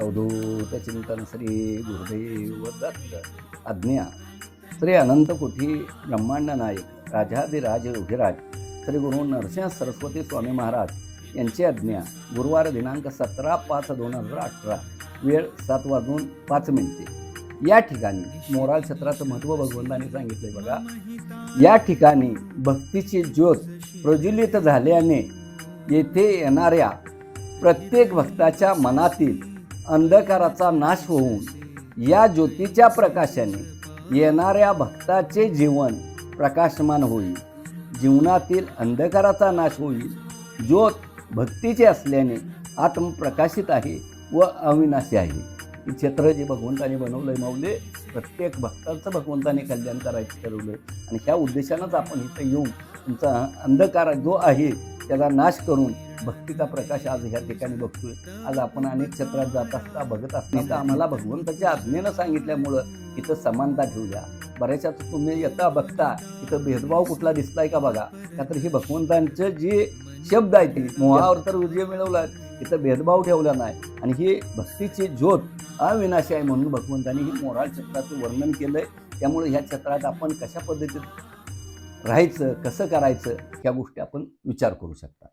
अवधूत चिंतन श्री गुरुदेव दत्त आज्ञा. श्री अनंत कोठी ब्रह्मांड नायक राजाधिराज योगीराज श्री गुरु नरसिंह सरस्वती स्वामी महाराज यांची आज्ञा. गुरुवार दिनांक सतरा पाच दोन हजार अठरा वेळ सात वाजून पाच मिनिटे. या ठिकाणी मोराल क्षेत्राचं महत्त्व भगवंतांनी सांगितले बघा. या ठिकाणी भक्तीची ज्योत प्रज्वलित झाल्याने येथे येणाऱ्या प्रत्येक भक्ताच्या मनातील अंधकाराचा नाश होऊन या ज्योतीच्या प्रकाशाने येणाऱ्या भक्ताचे जीवन प्रकाशमान होईल. जीवनातील अंधकाराचा नाश होईल. ज्योत भक्तीचे असल्याने आत्मप्रकाशित आहे व अविनाशी आहे. हे क्षेत्र जे भगवंताने बनवलं आहे माऊले प्रत्येक भक्ताचं भगवंताने कल्याण करायचं ठरवलं आहे आणि ह्या उद्देशानंच आपण इथं येऊन तुमचा अंधकार जो आहे त्याला नाश करून भक्तीचा प्रकाश आज ह्या ठिकाणी बघतोय. आज आपण अनेक क्षेत्रात जात असता बघत असता तर आम्हाला भगवंताच्या आज्ञेनं सांगितल्यामुळं इथं समानता ठेवूया बऱ्याचशा तुम्ही येता बघता इथं भेदभाव कुठला दिसलाय का बघा? का तर हे भगवंतांचं जे शब्द आहे ते मोहावर तर विजय मिळवला इथं भेदभाव ठेवला नाही. आणि ही भक्तीची ज्योत अविनाशी आहे म्हणून भगवंतांनी ही मोराळ क्षेत्राचं वर्णन केलंय. त्यामुळे ह्या क्षेत्रात आपण कशा पद्धतीत राहायचं कसं करायचं ह्या गोष्टी आपण विचार करू शकता.